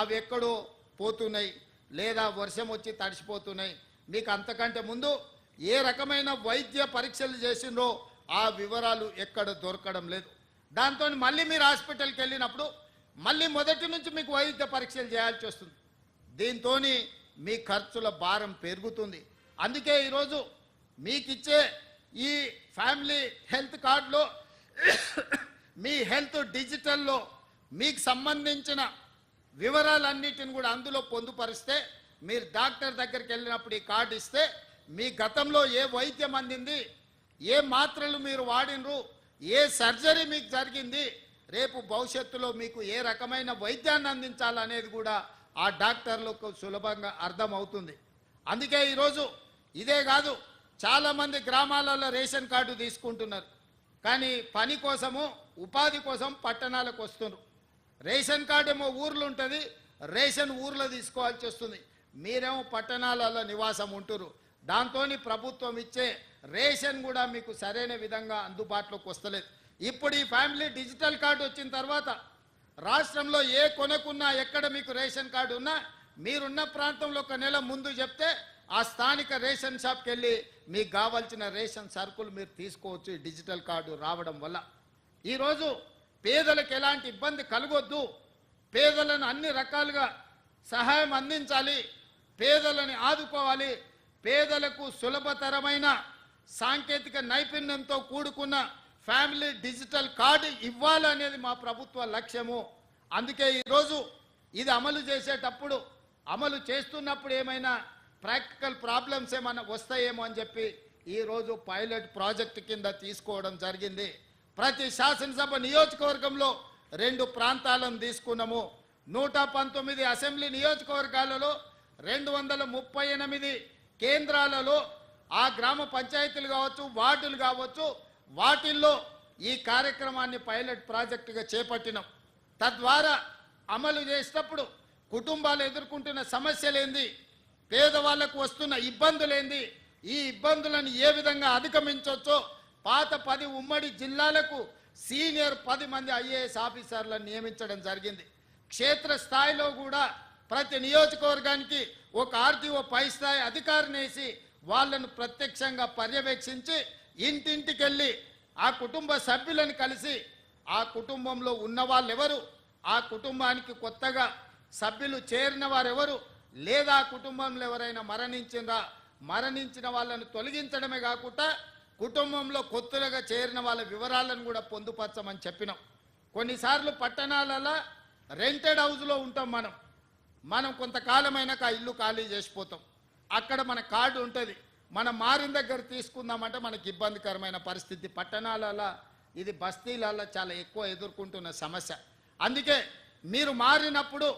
అవి ఎక్కడో పోతున్నాయి లేదా వర్షం వచ్చి తడిసిపోతున్నాయి. మీకు అంతకంటే ముందు ఏ రకమైన వైద్య పరీక్షలు చేసిందో ఆ వివరాలు ఎక్కడ దొరకడం లేదు. దాంతో మళ్ళీ మీరు హాస్పిటల్కి వెళ్ళినప్పుడు మళ్ళీ మొదటి నుంచి మీకు వైద్య పరీక్షలు చేయాల్సి వస్తుంది. దీంతో మీ ఖర్చుల భారం పెరుగుతుంది. అందుకే ఈరోజు మీకు ఇచ్చే ఈ ఫ్యామిలీ హెల్త్ కార్డులో మీ హెల్త్ డిజిటల్లో మీకు సంబంధించిన వివరాలన్నిటిని కూడా అందులో పొందుపరిస్తే మీరు డాక్టర్ దగ్గరికి వెళ్ళినప్పుడు ఈ కార్డు ఇస్తే మీ గతంలో ఏ వైద్యం అందింది ఏ మాత్రలు మీరు వాడినరు ఏ సర్జరీ మీకు జరిగింది రేపు భవిష్యత్తులో మీకు ఏ రకమైన వైద్యాన్ని అందించాలనేది కూడా ఆ డాక్టర్లకు సులభంగా అర్థమవుతుంది. అందుకే ఈరోజు ఇదే కాదు చాలామంది గ్రామాలలో రేషన్ కార్డు తీసుకుంటున్నారు. కానీ పని కోసము ఉపాధి కోసం పట్టణాలకు వస్తున్నారు. రేషన్ కార్డు ఏమో ఊర్లో ఉంటుంది రేషన్ ఊర్లో తీసుకోవాల్సి వస్తుంది. మీరేమో పట్టణాలలో నివాసం ఉంటురు దాంతో ప్రభుత్వం ఇచ్చే రేషన్ కూడా మీకు సరైన విధంగా అందుబాటులోకి వస్తలేదు. ఇప్పుడు ఈ ఫ్యామిలీ డిజిటల్ కార్డు వచ్చిన తర్వాత రాష్ట్రంలో ఏ కొనకున్నా ఎక్కడ మీకు రేషన్ కార్డు ఉన్నా మీరున్న ప్రాంతంలో ఒక నెల ముందు చెప్తే ఆ స్థానిక రేషన్ షాప్కి వెళ్ళి మీకు కావాల్సిన రేషన్ సరుకులు మీరు తీసుకోవచ్చు డిజిటల్ కార్డు రావడం వల్ల. ఈరోజు పేదలకు ఎలాంటి ఇబ్బంది కలగొద్దు. పేదలను అన్ని రకాలుగా సహాయం అందించాలి. పేదలని ఆదుకోవాలి. పేదలకు సులభతరమైన సాంకేతిక నైపుణ్యంతో కూడుకున్న ఫ్యామిలీ డిజిటల్ కార్డు ఇవ్వాలనేది మా ప్రభుత్వ లక్ష్యము. అందుకే ఈరోజు ఇది అమలు చేసేటప్పుడు అమలు చేస్తున్నప్పుడు ఏమైనా ప్రాక్టికల్ ప్రాబ్లమ్స్ ఏమైనా వస్తాయేమో అని చెప్పి ఈరోజు పైలట్ ప్రాజెక్ట్ కింద తీసుకోవడం జరిగింది. ప్రతి శాసనసభ నియోజకవర్గంలో రెండు ప్రాంతాలను తీసుకున్నాము. నూట పంతొమ్మిది అసెంబ్లీ నియోజకవర్గాలలో రెండు వందల ముప్పై ఎనిమిది కేంద్రాలలో ఆ గ్రామ పంచాయతీలు కావచ్చు వార్డులు కావచ్చు వాటిల్లో ఈ కార్యక్రమాన్ని పైలట్ ప్రాజెక్టుగా చేపట్టినాం. తద్వారా అమలు చేసేటప్పుడు కుటుంబాలు ఎదుర్కొంటున్న సమస్యలేంది పేదవాళ్ళకు వస్తున్న ఇబ్బందులేంది ఈ ఇబ్బందులను ఏ విధంగా అధిగమించవచ్చో పాత పది ఉమ్మడి జిల్లాలకు సీనియర్ పది మంది ఐఏఎస్ ఆఫీసర్లను నియమించడం జరిగింది. క్షేత్రస్థాయిలో కూడా ప్రతి నియోజకవర్గానికి ఒక ఆర్టీఓ పై స్థాయి అధికారిని వేసి వాళ్ళను ప్రత్యక్షంగా పర్యవేక్షించి ఇంటింటికెళ్ళి ఆ కుటుంబ సభ్యులను కలిసి ఆ కుటుంబంలో ఉన్న వాళ్ళెవరు ఆ కుటుంబానికి కొత్తగా సభ్యులు చేరిన వారెవరు లేదా ఆ కుటుంబంలో ఎవరైనా మరణించిందా మరణించిన వాళ్ళను తొలగించడమే కాకుండా కుటుంబంలో కొత్తగా చేరిన వాళ్ళ వివరాలను కూడా పొందుపరచమని చెప్పినాం. కొన్నిసార్లు పట్టణాలలో రెంటెడ్ హౌస్లో ఉంటాం మనం. మనం కొంతకాలమైనాక ఆ ఇల్లు ఖాళీ చేసిపోతాం. అక్కడ మన కార్డు ఉంటుంది. మనం మారిన దగ్గర తీసుకుందామంటే మనకి ఇబ్బందికరమైన పరిస్థితి. పట్టణాలలో ఇది బస్తీలలో చాలా ఎక్కువ ఎదుర్కొంటున్న సమస్య. అందుకే మీరు మారినప్పుడు